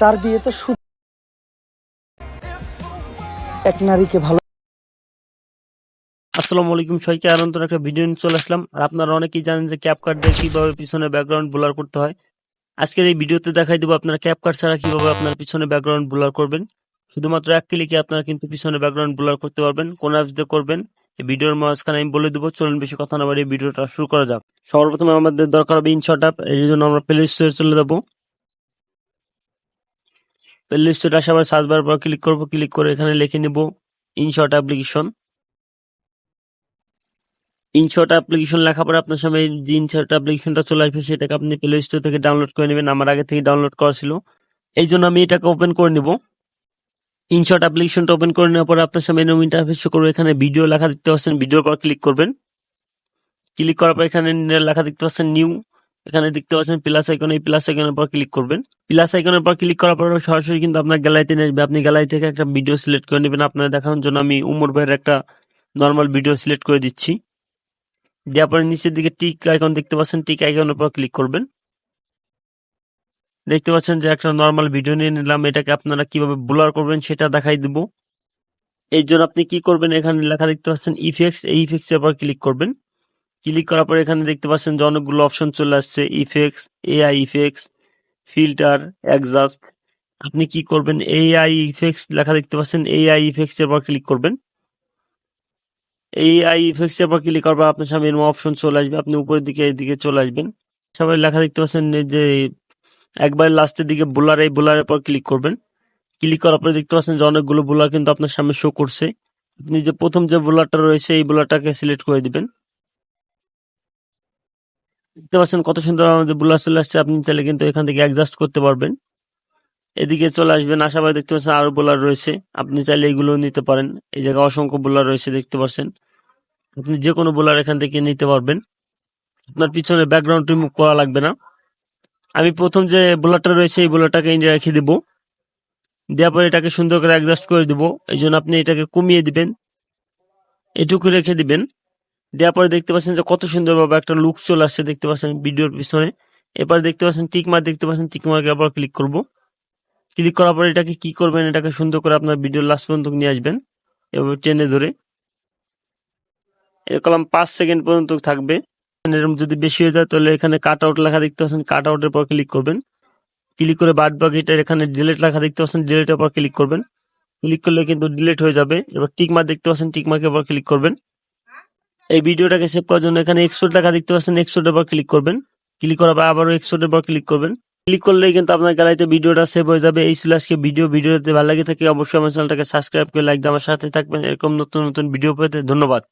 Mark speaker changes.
Speaker 1: চার বিয়েতে শুধু এক নারীকে ভালো
Speaker 2: আসসালামু আলাইকুম সবাইকে নতুন একটা ভিডিও নিয়ে চলে আসলাম। আর আপনারা অনেকেই জানেন যে ক্যাপ কার্ড দিয়ে কীভাবে পিছনে ব্যাকগ্রাউন্ড ব্লার করতে হয়। আজকের এই ভিডিওতে দেখাই দেবো আপনারা ক্যাপ কার্ড ছাড়া কীভাবে আপনার পিছনে ব্যাকগ্রাউন্ড ব্লার করবেন। শুধুমাত্র এক ক্লিকে আপনারা কিন্তু পিছনে ব্যাকগ্রাউন্ড ব্লার করতে পারবেন, কোন অ্যাপস দিয়ে করবেন, এই ভিডিওর মাঝখানে আমি বলে দেবো, চলুন বেশি কথা না বাড়িয়ে ভিডিওটা শুরু করা যাক। সর্বপ্রথমে আমাদের দরকার হবে ইনশট অ্যাপ এর জন্য আমরা প্লে স্টোরে চলে যাব। প্লে স্টোরে আসে পর সার্চ বার পর ক্লিক করব ক্লিক করে এখানে লিখে নিব ইনশর্ট অ্যাপ্লিকেশন ইনশর্ট অ্যাপ্লিকেশন লেখার পরে আপনার সামনে যে ইনশট অ্যাপ্লিকেশনটা চলে আসবে, সেটাকে আপনি প্লে স্টোর থেকে ডাউনলোড করে নেবেন। আমার আগে থেকে ডাউনলোড করা ছিল। এই জন্য আমি এটাকে ওপেন করে নিব। ইনশট অ্যাপ্লিকেশনটা ওপেন করে নেওয়ার পরে আপনার সামনে এরকম ইন্টারফেস করবে। এখানে ভিডিও লেখা দেখতে পাচ্ছেন ভিডিওর পর ক্লিক করবেন। ক্লিক করার পর এখানে লেখা দেখতে পাচ্ছেন নিউ এখানে দেখতে পাচ্ছেন প্লাস আইকন এই প্লাস আইকনের পর ক্লিক করবেন। প্লাস আইকনের পর ক্লিক করার পর সরাসরি কিন্তু আপনার গ্যালারিতে নিয়ে আসবে। আপনি গ্যালারি থেকে একটা ভিডিও সিলেক্ট করে নেবেন। আপনার দেখানোর জন্য আমি উমর ভাইয়ের একটা নর্মাল ভিডিও সিলেক্ট করে দিচ্ছি। দেওয়ার পরে নিচের দিকে টিক আইকন দেখতে পাচ্ছেন। টিক আইকনের উপর ক্লিক করবেন। দেখতে পাচ্ছেন যে একটা নর্মাল ভিডিও নিয়ে নিলাম। এটাকে আপনারা কীভাবে ব্লার করবেন সেটা দেখাই দিব। এই জন্য আপনি কি করবেন? এখানে লেখা দেখতে পাচ্ছেন ইফেক্টস এই ইফেক্টস এর উপর ক্লিক করবেন। ক্লিক করার পর এখানে দেখতে পাচ্ছেন যে অনেকগুলো অপশন চলে আসছে effects AI effects filter adjust আপনি কি করবেন? এআই ইফেক্টস লেখা দেখতে পাচ্ছেন এআই ইফেক্টস এর উপর ক্লিক করবেন। এআই আই ইফেক্টস এর পর ক্লিক করবে আপনার সামনে এরকম অপশন চলে আসবে, আপনি উপরের দিকে, এদিকে চলে আসবেন। সবাই লেখা দেখতে পাচ্ছেন যে একবার লাস্টের দিকে বোলার এই বোলারের পর ক্লিক করবেন। ক্লিক করার পরে দেখতে পাচ্ছেন যে অনেকগুলো বোলার কিন্তু আপনার সামনে শো করছে। আপনি যে প্রথম যে বোলারটা রয়েছে, এই বোলারটাকে সিলেক্ট করে দিবেন। দেখতে পাচ্ছেন কত সুন্দর আমাদের বোলার চলে আসছে, আপনি চাইলে কিন্তু এখান থেকে অ্যাডজাস্ট করতে পারবেন। এদিকে চলে আসবেন আশাবাদ দেখতে পাচ্ছেন আরও বোলার রয়েছে। আপনি চাইলে এগুলো নিতে পারেন। এই জায়গায় অসংখ্য বোলার রয়েছে, দেখতে পাচ্ছেন। আপনি যে কোনো বোলার এখান থেকে নিতে পারবেন। আপনার পিছনে ব্যাকগ্রাউন্ড রিমুভ করা লাগবে না। আমি প্রথম যে বোলারটা রয়েছে, এই বোলারটাকে ইন্ডিয়া রেখে দিব। দেওয়ার পরে এটাকে সুন্দর করে অ্যাডজাস্ট করে দিব। এই জন্য আপনি এটাকে কমিয়ে দিবেন। এটুকু রেখে দিবেন। দেওয়ার পরে দেখতে পাচ্ছেন যে কত সুন্দরভাবে একটা লুক চলে আসছে দেখতে পাচ্ছেন ভিডিওর পিছনে। এবার দেখতে পাচ্ছেন টিক দেখতে পাচ্ছেন টিক মার্কে আবার ক্লিক করব। ক্লিক করার পরে এটাকে কি করবেন? এটাকে সুন্দর করে আপনার ভিডিও লাস্ট পর্যন্ত নিয়ে আসবেন। এভাবে টেনে ধরে। এরকম পাঁচ সেকেন্ড পর্যন্ত থাকবে। এরকম যদি বেশি হয়ে যায় তাহলে এখানে কাট আউট লেখা দেখতে পাচ্ছেন। কাট আউটের পর ক্লিক করবেন। ক্লিক করে বাদ বাকিটার এখানে ডিলেট লেখা দেখতে পাচ্ছেন। ডিলিটের পর ক্লিক করবেন। ক্লিক করলে কিন্তু ডিলেট হয়ে যাবে। এবার টিক দেখতে পাচ্ছেন। টিক মার্কের পর ক্লিক করবেন। এই ভিডিওটাকে সেভ করার জন্য এখানে এক্সপোর্ট লেখা দেখতে পাচ্ছেন এক্সপোর্টের পর ক্লিক করবেন। ক্লিক করার পর আবারও এক্সপোর্টের পর ক্লিক করবেন। ক্লিক করলেই কিন্তু আপনার গ্যালারিতে ভিডিওটা সেভ হয়ে যাবে। এই ছিল আজকে ভিডিও ভিডিওতে ভালো লাগে থাকে, অবশ্যই আমার চ্যানেলটাকে সাবস্ক্রাইব করে লাইক দিয়ে আমার সাথে থাকবেন। এরকম নতুন নতুন ভিডিও পেতে ধন্যবাদ।